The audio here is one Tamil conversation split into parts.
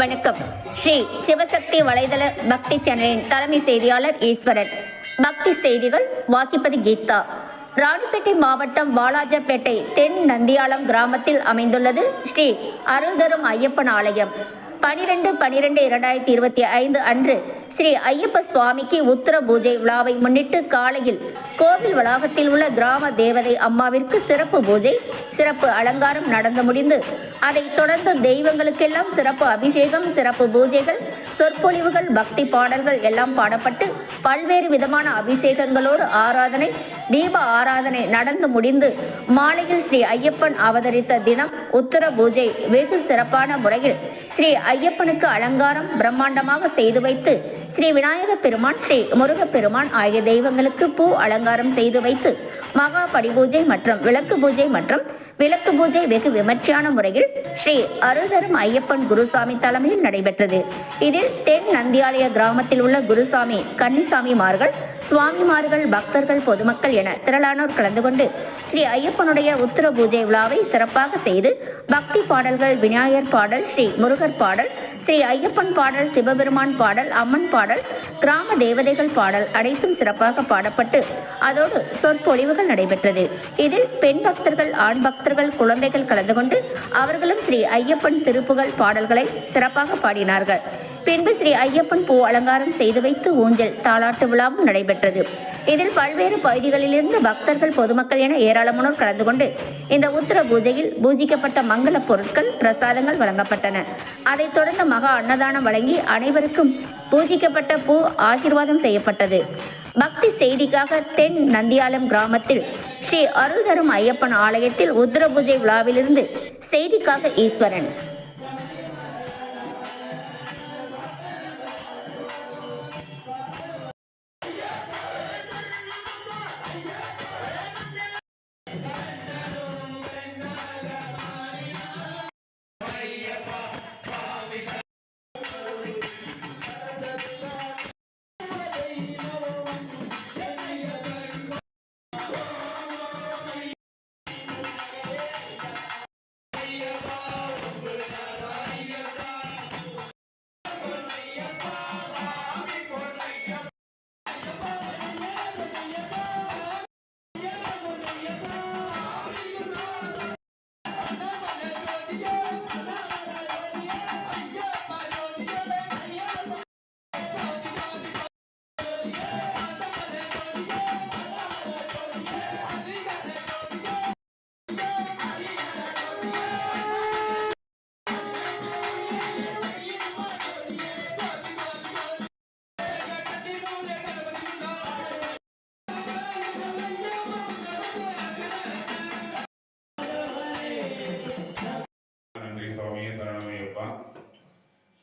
வணக்கம். ஸ்ரீ சிவசக்தி வலைதள பக்தி சேனலின் தலைமை செய்தியாளர் ஈஸ்வரன். பக்தி செய்திகள் வாசிப்பது கீதா. ராணிப்பேட்டை மாவட்டம் வாலாஜப்பேட்டை தென் நந்தியாலம் கிராமத்தில் அமைந்துள்ளது ஸ்ரீ அருள்தரும் ஐயப்பன் ஆலயம். பனிரெண்டு பனிரெண்டு இரண்டாயிரத்தி இருபத்தி ஐந்து அன்று ஸ்ரீ ஐயப்ப சுவாமிக்கு உத்தர பூஜை விழாவை முன்னிட்டு காலையில் கோவில் வளாகத்தில் உள்ள கிராம தேவதை அம்மாவிற்கு சிறப்பு பூஜை சிறப்பு அலங்காரம் நடந்து முடிந்து அதைத் தொடர்ந்து தெய்வங்களுக்கெல்லாம் சிறப்பு அபிஷேகம் சிறப்பு பூஜைகள் சொற்பொழிவுகள் பக்தி பாடல்கள் எல்லாம் பாடப்பட்டு பல்வேறு விதமான அபிஷேகங்களோடு ஆராதனை தீப ஆராதனை நடந்து முடிந்து மாலையில் ஸ்ரீ ஐயப்பன் அவதரித்த தினம் உத்தர பூஜை வெகு சிறப்பான முறையில் ஸ்ரீ ஐயப்பனுக்கு அலங்காரம் பிரம்மாண்டமாக செய்து வைத்து ஸ்ரீ விநாயக பெருமான் ஸ்ரீ முருகப்பெருமான் ஆகிய தெய்வங்களுக்கு பூ அலங்காரம் செய்து வைத்து மகா படிபூஜை மற்றும் விளக்கு பூஜை மற்றும் விளக்கு பூஜை வெகு விமர்சையான முறையில் ஸ்ரீ அருள்தரும் ஐயப்பன் குருசாமி தலைமையில் நடைபெற்றது. இதில் தென் நந்தியாலய கிராமத்தில் உள்ள குருசாமி கன்னிசாமிமார்கள் சுவாமிமார்கள் பக்தர்கள் பொதுமக்கள் என திரளானோர் கலந்து கொண்டு ஸ்ரீ ஐயப்பனுடைய உத்தர பூஜை விழாவை சிறப்பாக செய்து பக்தி பாடல்கள் விநாயகர் பாடல் ஸ்ரீ முருகர் பாடல் ஸ்ரீ ஐயப்பன் பாடல் சிவபெருமான் பாடல் அம்மன் பாடல் கிராம தேவதைகள் பாடல் அனைத்தும் சிறப்பாக பாடப்பட்டு அதோடு சொற்பொழிவுகள் நடைபெற்றது. இதில் பெண் பக்தர்கள் ஆண் பக்தர்கள் குழந்தைகள் கலந்து கொண்டு அவர்களும் ஸ்ரீ ஐயப்பன் திருப்புகழ் பாடல்களை சிறப்பாக பாடினார்கள். பின்பு ஸ்ரீ ஐயப்பன் பூ அலங்காரம் செய்து வைத்து ஊஞ்சல் தாலாட்டு விழாவும் நடைபெற்றது. இதில் பல்வேறு பகுதிகளிலிருந்து பக்தர்கள் பொதுமக்கள் என ஏராளமானோர் கலந்து கொண்டு இந்த உத்தர பூஜையில் பூஜிக்கப்பட்ட மங்கள பொருட்கள் பிரசாதங்கள் வழங்கப்பட்டன. அதைத் தொடர்ந்து மகா அன்னதானம் வழங்கி அனைவருக்கும் பூஜிக்கப்பட்ட பூ ஆசீர்வாதம் செய்யப்பட்டது. பக்தி செய்திக்காக தென் நந்தியாலம் கிராமத்தில் ஸ்ரீ அருள்தரும் ஐயப்பன் ஆலயத்தில் உத்தர பூஜை விழாவிலிருந்து செய்திக்காக ஈஸ்வரன். Vai.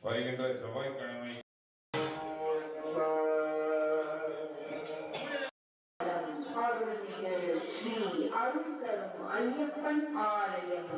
வருகின்ற செவ்வாய்க்கிழமை. அருள்மிகு ஸ்ரீ ஐயப்பன் ஆலயம்.